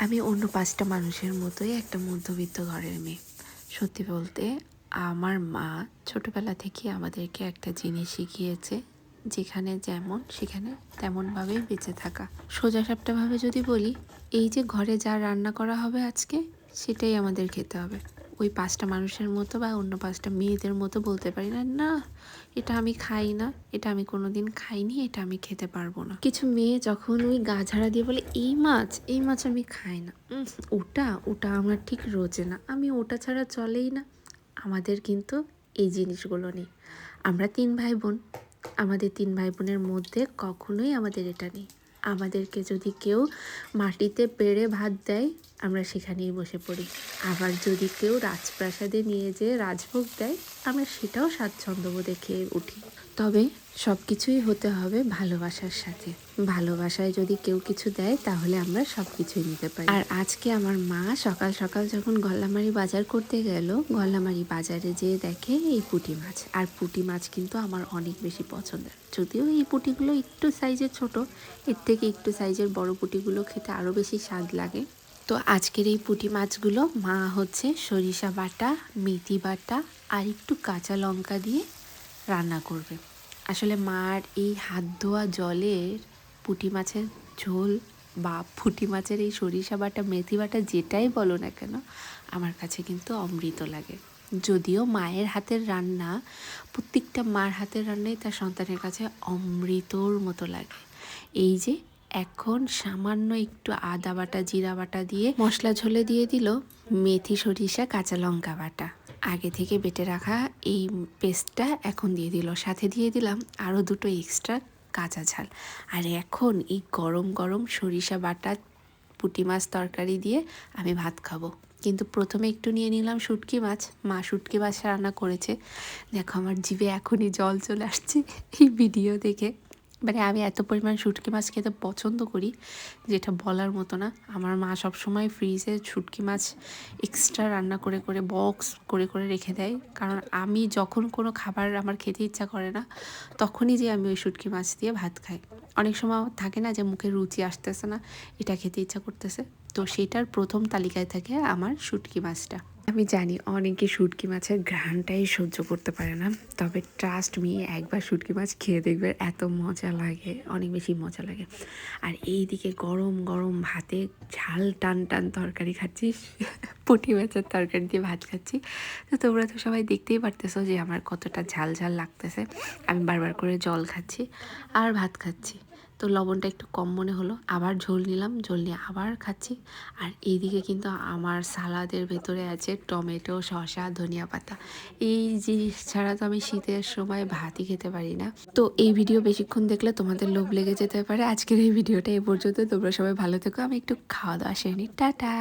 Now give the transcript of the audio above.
আমি অন্য পাঁচটা মানুষের মতোই একটা মধ্যবিত্ত ঘরের মেয়ে। সত্যি বলতে, আমার মা ছোটবেলা থেকে আমাদেরকে একটা জিনিস শিখিয়েছে, যেখানে যেমন, সেখানে তেমনভাবেই বেঁচে থাকা। সোজা সাপটাভাবে যদি বলি, এই যে ঘরে যা রান্না করা হবে আজকে, সেটাই আমাদের খেতে হবে। ওই পাঁচটা মানুষের মতো বা অন্য পাঁচটা মেয়েদের মতো বলতে পারি না না, এটা আমি খাই না, এটা আমি কোনোদিন খাইনি, এটা আমি খেতে পারব না। কিছু মেয়ে যখন ওই গা ঝাড়া দিয়ে বলে, এই মাছ এই মাছ আমি খাই না। ওটা ওটা আমার ঠিক রোজে না। আমি ওটা ছাড়া চলেই না। আমাদের কিন্তু এই জিনিসগুলো নেই। আমরা তিন ভাই বোন। আমাদের তিন ভাই বোনের মধ্যে কখনোই আমাদের এটা নেই। আমাদেরকে যদি কেউ মাটিতে পেড়ে ভাত দেয়, আমরা সেখানেই বসে পড়ি। আবার যদি কেউ রাজপ্রাসাদে নিয়ে যেয়ে রাজভোগ দেয়, আমরা সেটাও স্বাচ্ছন্দ্যবোধে খেয়ে উঠি। তবে সব কিছুই হতে হবে ভালোবাসার সাথে। ভালোবাসায় যদি কেউ কিছু দেয়, তাহলে আমরা সব কিছুই নিতে পারি। আর আজকে আমার মা সকাল সকাল যখন গল্লামারি বাজার করতে গেল, গল্লামারি বাজারে যেয়ে দেখে এই পুঁটি মাছ। আর পুঁটি মাছ কিন্তু আমার অনেক বেশি পছন্দের। যদিও এই পুঁটিগুলো একটু সাইজের ছোট, এর থেকে একটু সাইজের বড় পুঁটিগুলো খেতে আরও বেশি স্বাদ লাগে। তো আজকের এই পুঁটি মাছগুলো মা হচ্ছে সরিষা বাটা, মেথি বাটা আর একটু কাঁচা লঙ্কা দিয়ে রান্না করবে। আসলে মার এই হাত ধোয়া জলের পুঁটি মাছের ঝোল বা পুঁটি মাছের এই সরিষা বাটা, মেথি বাটা যেটাই বলো না কেন, আমার কাছে কিন্তু অমৃত লাগে। যদিও মায়ের হাতের রান্না, প্রত্যেকটা মার হাতের রান্নাই তার সন্তানের কাছে অমৃতর মতো লাগে। এই যে এখন সামান্য একটু আদা বাটা, জিরা বাটা দিয়ে মশলা ঝোলে দিয়ে দিল মেথি, সরিষা, কাঁচা লঙ্কা বাটা। আগে থেকে বেটে রাখা এই পেস্টটা এখন দিয়ে দিল। সাথে দিয়ে দিলাম আরও দুটো এক্সট্রা কাঁচা ঝাল। আর এখন এই গরম গরম সরিষা বাটা, পুঁটি মাছ তরকারি দিয়ে আমি ভাত খাব। কিন্তু প্রথমে একটু নিয়ে নিলাম শুটকি মাছ। মা শুটকি মাছ রান্না করেছে। দেখো আমার জিভে এখনই জল চলে আসছে এই ভিডিও দেখে। মানে আমি এত পরিমাণ শুটকি মাছ খেতে পছন্দ করি, যেটা বলার মতো না। আমার মা সবসময় ফ্রিজে শুটকি মাছ এক্সট্রা রান্না করে করে বক্স করে করে রেখে দেয়। কারণ আমি যখন কোনো খাবার আমার খেতে ইচ্ছা করে না, তখনই যে আমি ওই শুটকি মাছ দিয়ে ভাত খাই। অনেক সময় থাকে না যে মুখে রুচি আসতেছে না, এটা খেতে ইচ্ছা করতেছে। তো সেটার প্রথম তালিকায় থাকে আমার শুটকি মাছটা। আমি জানি অনেকে শুটকি মাছের ঘ্রাণটাই সহ্য করতে পারে না, তবে ট্রাস্ট মি একবার শুটকি মাছ খেয়ে দেখবে এত মজা লাগে, অনেক বেশি মজা লাগে। আর এই দিকে গরম গরম ভাতে ঝাল টান টান তরকারি খাচ্ছি পুঁটি মাছের তরকারি দিয়ে ভাত খাচ্ছি। তো তোমরা তো সবাই দেখতেই পারতেছো যে আমার কতটা ঝাল ঝাল লাগতেছে। আমি বারবার করে জল খাচ্ছি আর ভাত খাচ্ছি। তো লবণটা একটু কম মনে হলো। আবার ঝোল নিলাম, ঝোল নিয়ে আবার খাচ্ছি। আর এইদিকে কিন্তু আমার সালাদের ভেতরে আছে টমেটো, শসা, ধনিয়া পাতা। এই জিনিস ছাড়া তো আমি শীতের সময় ভাতই খেতে পারি না। তো এই ভিডিও বেশিক্ষণ দেখলে তোমাদের লোভ লেগে যেতে পারে। আজকের এই ভিডিওটা এ পর্যন্ত তোমরা সবাই ভালো থেকো। আমি একটু খাওয়া দাওয়া সেরে টাটা!